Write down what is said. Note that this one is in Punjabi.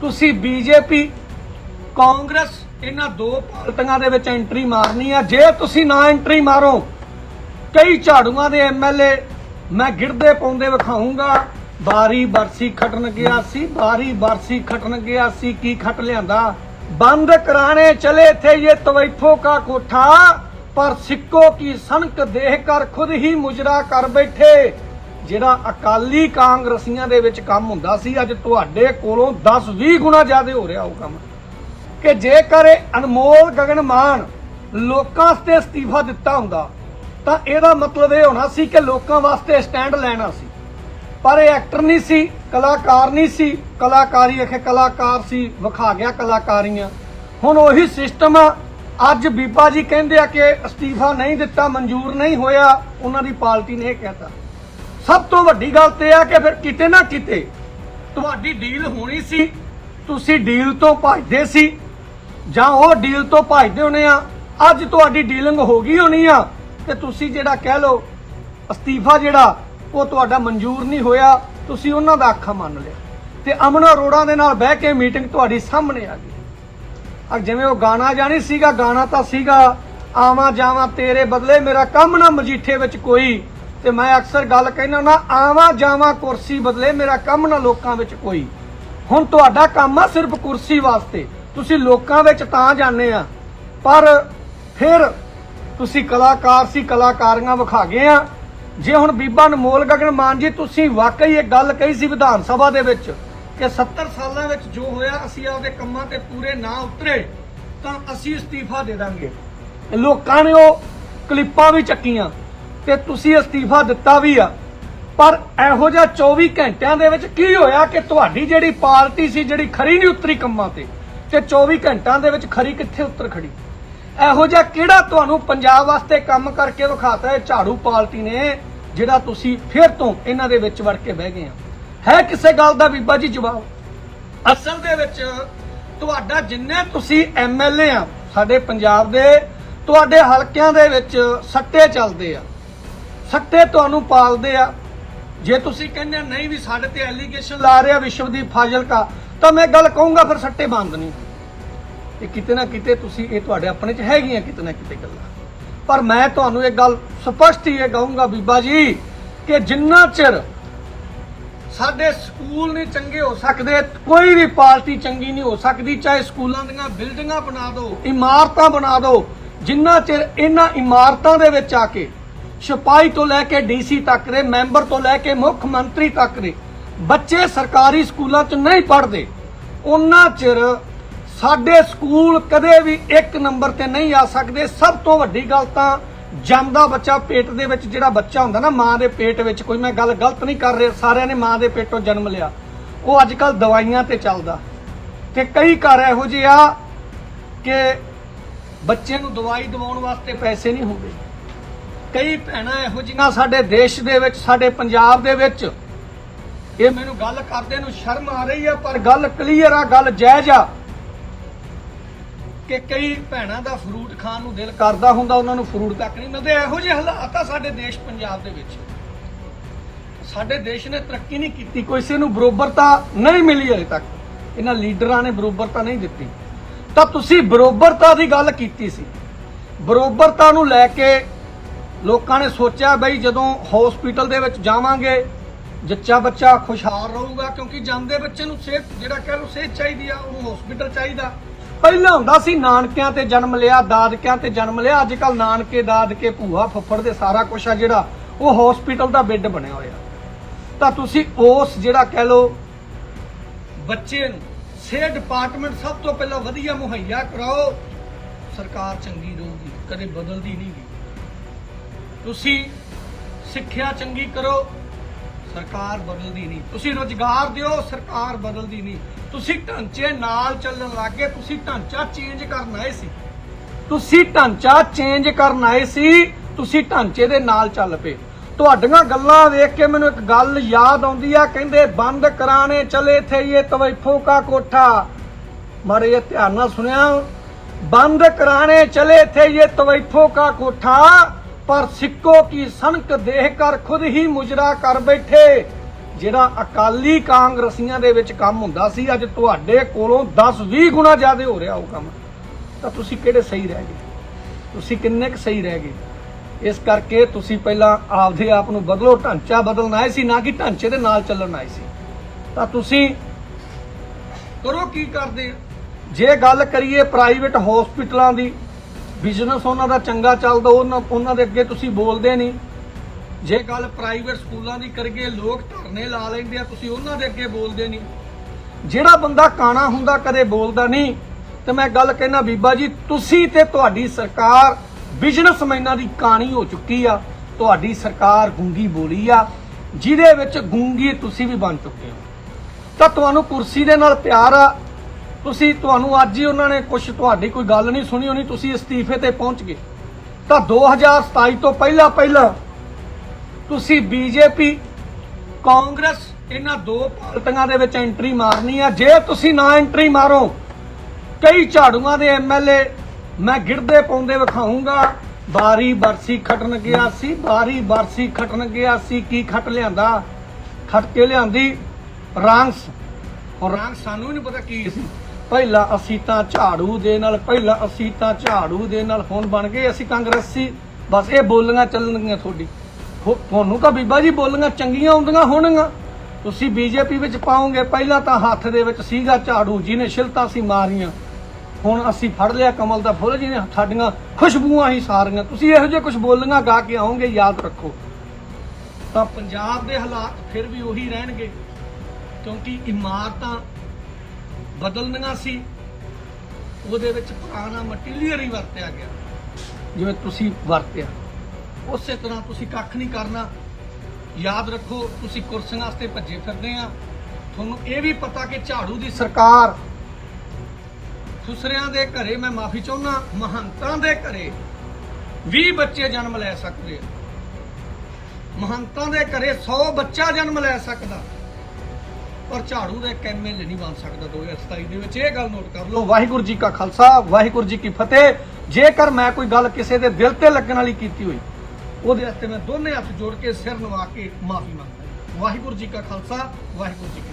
ਤੁਸੀਂ ਬੀਜੇਪੀ, ਕਾਂਗਰਸ, ਇਹਨਾਂ ਦੋ ਪਾਰਟੀਆਂ ਦੇ ਵਿੱਚ ਐਂਟਰੀ ਮਾਰਨੀ ਆ। ਜੇ ਤੁਸੀਂ ਨਾ ਐਂਟਰੀ ਮਾਰੋ, ਕਈ ਝਾੜੂਆਂ ਦੇ ਐਮਐਲਏ ਮੈਂ ਗਿਰਦੇ ਪਾਉਂਦੇ ਵਿਖਾਉਂਗਾ ਬਾਰੀ ਬਰਸੀ ਖਟਣ ਗਿਆ ਸੀ, ਬਾਰੀ ਬਰਸੀ ਖਟਣ ਗਿਆ ਸੀ, ਕੀ ਖਟ ਲਿਆਂਦਾ? ਬੰਦ ਕਰਾਣੇ ਚਲੇ ਥੇ ਇਹ ਤਵੈਫੋ ਕਾ ਕੋਠਾ, ਪਰ ਸਿੱਕੋ ਕੀ ਸਨਕ ਦੇਹ ਕਰ ਖੁਦ ਹੀ ਮੁਜਰਾ ਕਰ ਬੈਠੇ। ਜਿਹੜਾ ਅਕਾਲੀ ਕਾਂਗਰਸੀਆਂ ਦੇ ਵਿੱਚ ਕੰਮ ਹੁੰਦਾ ਸੀ, ਅੱਜ ਤੁਹਾਡੇ ਕੋਲੋਂ 10 20 ਗੁਣਾ ਜ਼ਿਆਦਾ ਹੋ ਰਿਹਾ ਉਹ ਕੰਮ। ਕਿ ਜੇਕਰ ਇਹ ਅਨਮੋਲ ਗਗਨ ਮਾਨ ਲੋਕਾਂ ਵਾਸਤੇ ਅਸਤੀਫਾ ਦਿੱਤਾ ਹੁੰਦਾ, ਤਾਂ ਇਹਦਾ ਮਤਲਬ ਇਹ ਹੋਣਾ ਸੀ ਕਿ ਲੋਕਾਂ ਵਾਸਤੇ ਸਟੈਂਡ ਲੈਣਾ ਸੀ। ਪਰ ਇਹ ਐਕਟਰ ਨਹੀਂ ਸੀ, ਕਲਾਕਾਰ ਨਹੀਂ ਸੀ, ਕਲਾਕਾਰੀ ਅਖੇ ਕਲਾਕਾਰ ਸੀ, ਵਿਖਾ ਗਿਆ ਕਲਾਕਾਰੀਆਂ। ਹੁਣ ਉਹੀ ਸਿਸਟਮ ਆ, ਅੱਜ ਬੀਬਾ ਜੀ ਕਹਿੰਦੇ ਆ ਕਿ ਅਸਤੀਫਾ ਨਹੀਂ ਦਿੱਤਾ, ਮਨਜ਼ੂਰ ਨਹੀਂ ਹੋਇਆ, ਉਹਨਾਂ ਦੀ ਪਾਰਟੀ ਨੇ ਇਹ ਕਹਿਤਾ। ਸਭ ਤੋਂ ਵੱਡੀ ਗੱਲ ਤੇ ਆ ਕਿ ਫਿਰ ਕਿਤੇ ਨਾ ਕਿਤੇ ਤੁਹਾਡੀ ਡੀਲ ਹੋਣੀ ਸੀ, ਤੁਸੀਂ ਡੀਲ ਤੋਂ ਭੱਜਦੇ ਸੀ, ਜਾਂ ਉਹ ਡੀਲ ਤੋਂ ਭੱਜਦੇ ਹੋਣੇ ਆ, ਅੱਜ ਤੁਹਾਡੀ ਡੀਲਿੰਗ ਹੋ ਗਈ ਹੋਣੀ ਆ, ਤੇ ਤੁਸੀਂ ਜਿਹੜਾ ਕਹਿ ਲਓ ਅਸਤੀਫਾ ਜਿਹੜਾ, ਉਹ ਤੁਹਾਡਾ ਮਨਜ਼ੂਰ ਨਹੀਂ ਹੋਇਆ, ਤੁਸੀਂ ਉਹਨਾਂ ਦਾ ਅੱਖਾਂ ਮੰਨ ਲਿਆ। ਤੇ ਅਮਨ ਅਰੋੜਾ ਦੇ ਨਾਲ ਬਹਿ ਕੇ ਮੀਟਿੰਗ ਤੁਹਾਡੀ ਸਾਹਮਣੇ ਆ ਗਈ। ਆ ਜਿਵੇਂ ਉਹ ਗਾਣਾ ਜਾਣੀ ਸੀਗਾ, ਗਾਣਾ ਤਾਂ ਸੀਗਾ, ਆਵਾਂ ਜਾਵਾਂ ਤੇਰੇ ਬਦਲੇ ਮੇਰਾ ਕੰਮ ਨਾ ਮਜੀਠੇ ਵਿੱਚ ਕੋਈ ਤੇ ਮੈਂ ਅਕਸਰ ਗੱਲ ਕਹਿੰਦਾ ਨਾ ਆਵਾਂ ਜਾਵਾਂ ਕੁਰਸੀ ਬਦਲੇ ਮੇਰਾ ਕੰਮ ਨਾ ਲੋਕਾਂ ਵਿੱਚ ਕੋਈ। ਹੁਣ ਤੁਹਾਡਾ ਕੰਮ ਆ ਸਿਰਫ ਕੁਰਸੀ ਵਾਸਤੇ। ਤੁਸੀਂ ਲੋਕਾਂ ਵਿੱਚ ਤਾਂ ਜਾਂਦੇ ਆ, ਪਰ ਫਿਰ ਤੁਸੀਂ ਕਲਾਕਾਰ ਸੀ, ਕਲਾਕਾਰੀਆਂ ਵਿਖਾ ਗਏ ਆ। ਜੇ ਹੁਣ ਬੀਬਾ ਅਨਮੋਲ ਗਗਨ ਮਾਨ ਜੀ, ਤੁਸੀਂ ਵਾਕਈ ਇਹ ਗੱਲ ਕਹੀ ਸੀ ਵਿਧਾਨ ਸਭਾ ਦੇ ਵਿੱਚ ਕਿ 70 ਸਾਲਾਂ ਵਿੱਚ ਜੋ ਹੋਇਆ, ਅਸੀਂ ਆਪਦੇ ਕੰਮਾਂ ਤੇ ਪੂਰੇ ਨਾ ਉਤਰੇ, ਤਾਂ ਅਸੀਂ ਅਸਤੀਫਾ ਦੇ ਦਾਂਗੇ। ਲੋਕਾਂ ਨੇ ਉਹ ਕਲਿੱਪਾਂ ਵੀ ਚੱਕੀਆਂ। ਤੇ ਤੁਸੀਂ ਅਸਤੀਫਾ ਦਿੱਤਾ ਵੀ ਆ। ਪਰ ਇਹੋ ਜਿਹਾ 24 ਘੰਟਿਆਂ ਦੇ ਵਿੱਚ ਕੀ ਹੋਇਆ ਕਿ ਤੁਹਾਡੀ ਜਿਹੜੀ ਪਾਰਟੀ ਸੀ, ਜਿਹੜੀ ਖਰੀ ਨਹੀਂ ਉਤਰੀ ਕੰਮਾਂ ਤੇ ਤੇ 24 ਘੰਟਿਆਂ ਦੇ ਵਿੱਚ ਖਰੀ ਕਿੱਥੇ ਉਤਰ ਖੜੀ? ਇਹੋ ਜਿਹਾ ਕਿਹੜਾ ਤੁਹਾਨੂੰ ਪੰਜਾਬ ਵਾਸਤੇ ਕੰਮ ਕਰਕੇ ਵਿਖਾਤਾ ਹੈ ਝਾੜੂ ਪਾਰਟੀ ਨੇ, ਜਿਹੜਾ ਤੁਸੀਂ ਫਿਰ ਤੋਂ ਇਹਨਾਂ ਦੇ ਵਿੱਚ ਵੜ ਕੇ ਬਹਿ ਗਏ ਆ? ਹੈ ਕਿਸੇ ਗੱਲ ਦਾ ਬੀਬਾ ਜੀ ਜਵਾਬ? ਅਸਲ ਦੇ ਵਿੱਚ ਤੁਹਾਡਾ ਜਿੰਨੇ ਤੁਸੀਂ ਐਮਐਲਏ ਆ, ਸਾਡੇ ਪੰਜਾਬ ਦੇ, ਤੁਹਾਡੇ ਹਲਕਿਆਂ ਦੇ ਵਿੱਚ ਸੱਟੇ ਚੱਲਦੇ ਆ। ਸੱਟੇ ਤੁਹਾਨੂੰ ਪਾਲਦੇ ਆ। ਜੇ ਤੁਸੀਂ ਕਹਿੰਦੇ ਨਹੀਂ ਵੀ ਸਾਡੇ ਤੇ ਐਲੀਗੇਸ਼ਨ ਲਾ ਰਿਹਾ ਵਿਸ਼ਵਦੀਪ ਫਾਜ਼ਿਲਕਾ, ਤਾਂ ਮੈਂ ਗੱਲ ਕਹੂੰਗਾ, ਫਿਰ ਸੱਟੇ ਬੰਦ ਨਹੀਂ। ਇਹ ਕਿਤੇ ਨਾ ਕਿਤੇ ਤੁਸੀਂ, ਇਹ ਤੁਹਾਡੇ ਆਪਣੇ ਚ ਹੈਗੀਆਂ ਕਿਤੇ ਨਾ ਕਿਤੇ ਗੱਲਾਂ। ਪਰ ਮੈਂ ਤੁਹਾਨੂੰ ਇਹ ਗੱਲ ਸਪਸ਼ਟ ਹੀ ਇਹ ਕਹੂੰਗਾ, ਬੀਬਾ ਜੀ, ਕਿ ਜਿੰਨਾ ਚਿਰ ਸਾਡੇ ਸਕੂਲ ਨਹੀਂ ਚੰਗੇ ਹੋ ਸਕਦੇ, ਕੋਈ ਵੀ ਪਾਰਟੀ ਚੰਗੀ ਨਹੀਂ ਹੋ ਸਕਦੀ, ਚਾਹੇ ਸਕੂਲਾਂ ਦੀਆਂ ਬਿਲਡਿੰਗਾਂ ਬਣਾ ਦਿਓ, ਇਮਾਰਤਾਂ ਬਣਾ ਦਿਓ, ਜਿੰਨਾ ਚਿਰ ਇਹਨਾਂ ਇਮਾਰਤਾਂ ਦੇ ਵਿੱਚ ਆ ਕੇ ਸਿਪਾਹੀ ਤੋਂ ਲੈ ਕੇ ਡੀਸੀ ਤੱਕ ਦੇ, ਮੈਂਬਰ ਤੋਂ ਲੈ ਕੇ ਮੁੱਖ ਮੰਤਰੀ ਤੱਕ ਦੇ। ਬੱਚੇ ਸਰਕਾਰੀ ਸਕੂਲਾਂ 'ਚ ਨਹੀਂ ਪੜ੍ਹਦੇ। ਉਹਨਾਂ ਚਿਰ ਸਾਡੇ ਸਕੂਲ ਕਦੇ ਵੀ ਇੱਕ ਨੰਬਰ ਤੇ ਨਹੀਂ ਆ ਸਕਦੇ। ਸਭ ਤੋਂ ਵੱਡੀ ਗੱਲ ਤਾਂ ਜੰਮਦਾ ਬੱਚਾ ਪੇਟ ਦੇ ਵਿੱਚ, ਜਿਹੜਾ ਬੱਚਾ ਹੁੰਦਾ ਨਾ, ਮਾਂ ਦੇ ਪੇਟ ਵਿੱਚ, ਕੋਈ ਮੈਂ ਗੱਲ ਗਲਤ ਨਹੀਂ ਕਰ ਰਿਹਾ, ਸਾਰਿਆਂ ਨੇ ਮਾਂ ਦੇ ਪੇਟੋਂ ਜਨਮ ਲਿਆ। ਉਹ ਅੱਜ ਕੱਲ ਦਵਾਈਆਂ ਤੇ ਚੱਲਦਾ। ਤੇ ਕਈ ਘਰ ਇਹੋ ਜਿਹੇ ਆ ਕਿ ਬੱਚੇ ਨੂੰ ਦਵਾਈ ਦਿਵਾਉਣ ਵਾਸਤੇ ਪੈਸੇ ਨਹੀਂ ਹੁੰਦੇ। ਕਈ ਭੈਣਾਂ ਇਹੋ ਜਿਹੀਆਂ ਸਾਡੇ ਦੇਸ਼ ਦੇ ਵਿੱਚ, ਸਾਡੇ ਪੰਜਾਬ ਦੇ ਵਿੱਚ, ਇਹ ਮੈਨੂੰ ਗੱਲ ਕਰਦੇ ਨੂੰ ਸ਼ਰਮ ਆ ਰਹੀ ਆ, ਪਰ ਗੱਲ ਕਲੀਅਰ ਆ, ਗੱਲ ਜਾਇਜ਼ ਆ ਕਿ ਕਈ ਭੈਣਾਂ ਦਾ ਫਰੂਟ ਖਾਣ ਨੂੰ ਦਿਲ ਕਰਦਾ ਹੁੰਦਾ, ਉਹਨਾਂ ਨੂੰ ਫਰੂਟ ਤੱਕ ਨਹੀਂ ਮਿਲਦੇ। ਇਹੋ ਜਿਹੇ ਹਾਲਾਤ ਆ ਸਾਡੇ ਦੇਸ਼, ਪੰਜਾਬ ਦੇ ਵਿੱਚ। ਸਾਡੇ ਦੇਸ਼ ਨੇ ਤਰੱਕੀ ਨਹੀਂ ਕੀਤੀ ਕਿਸੇ ਨੂੰ ਬਰੋਬਰਤਾ ਨਹੀਂ ਮਿਲੀ ਹਲੇ ਤੱਕ। ਇਹਨਾਂ ਲੀਡਰਾਂ ਨੇ ਬਰੋਬਰਤਾ ਨਹੀਂ ਦਿੱਤੀ। ਤਾਂ ਤੁਸੀਂ ਬਰੋਬਰਤਾ ਦੀ ਗੱਲ ਕੀਤੀ ਸੀ। ਬਰੋਬਰਤਾ ਨੂੰ ਲੈ ਕੇ ਲੋਕਾਂ ਨੇ ਸੋਚਿਆ ਬਈ ਜਦੋਂ ਹਸਪੀਟਲ ਦੇ ਵਿੱਚ ਜਾਵਾਂਗੇ, ਜੱਚਾ ਬੱਚਾ ਖੁਸ਼ਹਾਲ ਰਹੂਗਾ ਕਿਉਂਕਿ ਜਾਂਦੇ ਬੱਚੇ ਨੂੰ ਸਿਹਤ, ਜਿਹੜਾ ਕਹਿ ਲਓ ਸਿਹਤ ਚਾਹੀਦੀ ਆ, ਉਹਨੂੰ ਹਸਪੀਟਲ ਚਾਹੀਦਾ। ਪਹਿਲਾਂ ਹੁੰਦਾ ਸੀ ਨਾਨਕਿਆਂ ਤੇ ਜਨਮ ਲਿਆ, ਦਾਦਕਿਆਂ ਤੇ ਜਨਮ ਲਿਆ ਅੱਜ ਕੱਲ ਨਾਨਕੇ, ਦਾਦਕੇ, ਭੂਆ, ਫੁੱਫੜ ਦੇ ਸਾਰਾ ਕੁਝ ਆ ਜਿਹੜਾ ਉਹ ਹਸਪੀਟਲ ਦਾ ਬੈੱਡ ਬਣਿਆ ਹੋਇਆ। ਤਾਂ ਤੁਸੀਂ ਉਸ ਜਿਹੜਾ ਕਹਿ ਲਓ ਬੱਚੇ ਨੂੰ ਸਿਹਤ ਡਿਪਾਰਟਮੈਂਟ ਸਭ ਤੋਂ ਪਹਿਲਾਂ ਵਧੀਆ ਮੁਹੱਈਆ ਕਰਾਓ। ਸਰਕਾਰ ਚੰਗੀ ਰਹੂਗੀ, ਕਦੇ ਬਦਲਦੀ ਨਹੀਂ ਗੀ ਤੁਸੀਂ ਸਿੱਖਿਆ ਚੰਗੀ ਕਰੋ, ਸਰਕਾਰ ਬਦਲਦੀ ਨਹੀਂ। ਤੁਸੀਂ ਰੋਜ਼ਗਾਰ ਦਿਓ, ਸਰਕਾਰ ਬਦਲਦੀ ਨਹੀਂ। ਤੁਸੀਂ ਢਾਂਚੇ ਨਾਲ ਚੱਲਣ ਲੱਗੇ ਤੁਸੀਂ ਢਾਂਚਾ ਚੇਂਜ ਕਰਨ ਆਏ ਸੀ। ਤੁਸੀਂ ਢਾਂਚਾ ਚੇਂਜ ਕਰਨ ਆਏ ਸੀ, ਤੁਸੀਂ ਢਾਂਚੇ ਦੇ ਨਾਲ ਚੱਲ ਪਏ। ਤੁਹਾਡੀਆਂ ਗੱਲਾਂ ਵੇਖ ਕੇ ਮੈਨੂੰ ਇੱਕ ਗੱਲ ਯਾਦ ਆਉਂਦੀ ਆ, ਕਹਿੰਦੇ, ਬੰਦ ਕਰਾਣੇ, ਚਲੇ ਥੇ ਇਹ ਤਵੈਫੋ ਕਾ ਕੋਠਾ। ਮਾਰੇ ਇਹ ਧਿਆਨ ਨਾਲ ਸੁਣਿਆ, ਬੰਦ ਕਰਾਣੇ, ਚਲੇ ਥੇ ਇਹ ਤਵੈਫੋ ਕਾ ਕੋਠਾ। ਪਰ ਸਿੱਕੋ ਕੀ ਸਨਕ ਦੇਹ ਕਰ ਖੁਦ ਹੀ ਮੁਜਰਾ ਕਰ ਬੈਠੇ। ਜਿਹੜਾ ਅਕਾਲੀ ਕਾਂਗਰਸੀਆਂ ਦੇ ਵਿੱਚ ਕੰਮ ਹੁੰਦਾ ਸੀ, ਅੱਜ ਤੁਹਾਡੇ ਕੋਲੋਂ 10-20 ਗੁਣਾ ਜ਼ਿਆਦਾ ਹੋ ਰਿਹਾ ਉਹ ਕੰਮ। ਤਾਂ ਤੁਸੀਂ ਕਿਹੜੇ ਸਹੀ ਰਹਿ ਗਏ? ਤੁਸੀਂ ਕਿੰਨੇ ਕੁ ਸਹੀ ਰਹਿ ਗਏ? ਇਸ ਕਰਕੇ ਤੁਸੀਂ ਪਹਿਲਾਂ ਆਪਦੇ ਆਪ ਨੂੰ ਬਦਲੋ, ਢਾਂਚਾ ਬਦਲਣ ਆਏ ਸੀ, ਨਾ ਕਿ ਢਾਂਚੇ ਦੇ ਨਾਲ ਚੱਲਣ ਆਏ ਸੀ। ਤਾਂ ਤੁਸੀਂ ਕਰੋ ਕੀ ਕਰਦੇ ਆ? ਜੇ ਗੱਲ ਕਰੀਏ ਪ੍ਰਾਈਵੇਟ ਹਸਪੀਟਲਾਂ ਦੀ ਬਿਜ਼ਨਸ ਉਹਨਾਂ ਦਾ ਚੰਗਾ ਚੱਲਦਾ, ਉਹਨਾਂ ਉਹਨਾਂ ਦੇ ਅੱਗੇ ਤੁਸੀਂ ਬੋਲਦੇ ਨਹੀਂ। ਜੇ ਗੱਲ ਪ੍ਰਾਈਵੇਟ ਸਕੂਲਾਂ ਦੀ ਕਰੀਏ, ਲੋਕ ਧਰਨੇ ਲਾ ਲੈਂਦੇ ਆ, ਤੁਸੀਂ ਉਹਨਾਂ ਦੇ ਅੱਗੇ ਬੋਲਦੇ ਨਹੀਂ। ਜਿਹੜਾ ਬੰਦਾ ਕਾਣਾ ਹੁੰਦਾ, ਕਦੇ ਬੋਲਦਾ ਨਹੀਂ। ਤੇ ਮੈਂ ਗੱਲ ਕਹਿਣਾ, ਬੀਬਾ ਜੀ, ਤੁਸੀਂ ਤੇ ਤੁਹਾਡੀ ਸਰਕਾਰ ਬਿਜ਼ਨਸਮੈਨਾਂ ਦੀ ਕਾਣੀ ਹੋ ਚੁੱਕੀ ਆ। ਤੁਹਾਡੀ ਸਰਕਾਰ ਗੂੰਗੀ ਬੋਲੀ ਆ, ਜਿਹਦੇ ਵਿੱਚ ਗੂੰਗੀ ਤੁਸੀਂ ਵੀ ਬਣ ਚੁੱਕੇ ਹੋ। ਤਾਂ ਤੁਹਾਨੂੰ ਕੁਰਸੀ ਦੇ ਨਾਲ ਪਿਆਰ ਆ ਤੁਸੀਂ ਤੁਹਾਨੂੰ ਅੱਜ ਹੀ ਉਹਨਾਂ ਨੇ ਕੁਝ ਤੁਹਾਡੀ ਕੋਈ ਗੱਲ ਨਹੀਂ ਸੁਣੀ ਹੋਣੀ, ਤੁਸੀਂ ਅਸਤੀਫੇ ਤੇ ਪਹੁੰਚ ਗਏ। ਤਾਂ 2027 ਤੋਂ ਪਹਿਲਾਂ ਪਹਿਲਾਂ ਤੁਸੀਂ ਬੀਜੇਪੀ, ਕਾਂਗਰਸ, ਇਹਨਾਂ ਦੋ ਪਾਰਟੀਆਂ ਦੇ ਵਿੱਚ ਐਂਟਰੀ ਮਾਰਨੀ ਆ। ਜੇ ਤੁਸੀਂ ਨਾ ਐਂਟਰੀ ਮਾਰੋ, ਕਈ ਝਾੜੂਆਂ ਦੇ ਐਮਐਲਏ ਮੈਂ ਗਿਰਦੇ ਪਾਉਂਦੇ ਵਿਖਾਉਂਗਾ ਬਾਰੀ ਬਰਸੀ ਖਟਣ ਗਿਆ ਸੀ, ਬਾਰੀ ਬਰਸੀ ਖਟਣ ਗਿਆ ਸੀ, ਕੀ ਖਟ ਲਿਆਂਦਾ? ਖਟ ਕੇ ਲਿਆਂਦੀ ਰਾਂਗਸ ਔਰ ਰਾਂਗ ਸਾਨੂੰ ਨਹੀਂ ਪਤਾ ਕੀ ਸੀ। ਪਹਿਲਾਂ ਅਸੀਂ ਤਾਂ ਝਾੜੂ ਦੇ ਨਾਲ, ਪਹਿਲਾਂ ਅਸੀਂ ਤਾਂ ਝਾੜੂ ਦੇ ਨਾਲ ਹੁਣ ਬਣ ਗਏ ਅਸੀਂ ਕਾਂਗਰਸੀ। ਬਸ ਇਹ ਬੋਲੀਆਂ ਚੱਲਣਗੀਆਂ ਤੁਹਾਡੀ। ਤੁਹਾਨੂੰ ਤਾਂ ਬੀਬਾ ਜੀ ਬੋਲੀਆਂ ਚੰਗੀਆਂ ਹੁੰਦੀਆਂ ਹੋਣਗੀਆਂ। ਤੁਸੀਂ ਬੀਜੇਪੀ ਵਿੱਚ ਪਾਓਗੇ, ਪਹਿਲਾਂ ਤਾਂ ਹੱਥ ਦੇ ਵਿੱਚ ਸੀਗਾ ਝਾੜੂ, ਜਿਹਨੇ ਛਿਲਤਾ ਸੀ ਮਾਰੀਆਂ। ਹੁਣ ਅਸੀਂ ਫੜ ਲਿਆ ਕਮਲ ਦਾ ਫੁੱਲ, ਜਿਹਨੇ ਸਾਡੀਆਂ ਖੁਸ਼ਬੂਆਂ ਹੀ ਸਾਰੀਆਂ। ਤੁਸੀਂ ਇਹੋ ਜਿਹੇ ਕੁਝ ਬੋਲੀਆਂ ਗਾ ਕੇ ਆਉਂਗੇ ਯਾਦ ਰੱਖੋ। ਤਾਂ ਪੰਜਾਬ ਦੇ ਹਾਲਾਤ ਫਿਰ ਵੀ ਉਹੀ ਰਹਿਣਗੇ। ਕਿਉਂਕਿ ਇਮਾਰਤਾਂ ਬਦਲਣੀਆਂ ਸੀ, ਉਹਦੇ ਵਿੱਚ ਪੁਰਾਣਾ ਮਟੀਰੀਅਲ ਹੀ ਵਰਤਿਆ ਗਿਆ। ਜਿਵੇਂ ਤੁਸੀਂ ਵਰਤਿਆ। ਉਸੇ ਤਰ੍ਹਾਂ ਤੁਸੀਂ ਕੱਖ ਨਹੀਂ ਕਰਨਾ। ਯਾਦ ਰੱਖੋ, ਤੁਸੀਂ ਕੁਰਸੀਆਂ ਵਾਸਤੇ ਭੱਜੇ ਫਿਰਦੇ ਆ। ਤੁਹਾਨੂੰ ਇਹ ਵੀ ਪਤਾ ਕਿ ਝਾੜੂ ਦੀ ਸਰਕਾਰ ਖੁਸਰਿਆਂ ਦੇ ਘਰੇ, ਮੈਂ ਮਾਫੀ ਚਾਹੁੰਦਾ, ਮਹੰਤਾਂ ਦੇ ਘਰੇ 20 ਬੱਚੇ ਜਨਮ ਲੈ ਸਕਦੇ ਆ। ਮਹੰਤਾਂ ਦੇ ਘਰੇ 100 ਬੱਚਾ ਜਨਮ ਲੈ ਸਕਦਾ। ਪਰ ਝਾੜੂ ਦਾ ਇੱਕ ਐਮਐਲਏ ਨਹੀਂ ਬਣ ਸਕਦਾ 2027 ਦੇ ਵਿੱਚ। ਇਹ ਗੱਲ ਨੋਟ ਕਰ ਲਓ। ਵਾਹਿਗੁਰੂ ਜੀ ਕਾ ਖਾਲਸਾ, ਵਾਹਿਗੁਰੂ ਜੀ ਕੀ ਫਤਿਹ। ਜੇਕਰ ਮੈਂ ਕੋਈ ਗੱਲ ਕਿਸੇ ਦੇ ਦਿਲ ਤੇ ਲੱਗਣ ਵਾਲੀ ਕੀਤੀ ਹੋਈ, ਉਹਦੇ ਵਾਸਤੇ ਮੈਂ ਦੋਨੇ ਹੱਥ ਜੋੜ ਕੇ ਸਿਰ ਨਵਾ ਕੇ ਮਾਫੀ ਮੰਗਦਾ ਵਾਹਿਗੁਰੂ ਜੀ ਕਾ ਖਾਲਸਾ, ਵਾਹਿਗੁਰੂ ਜੀ ਕੀ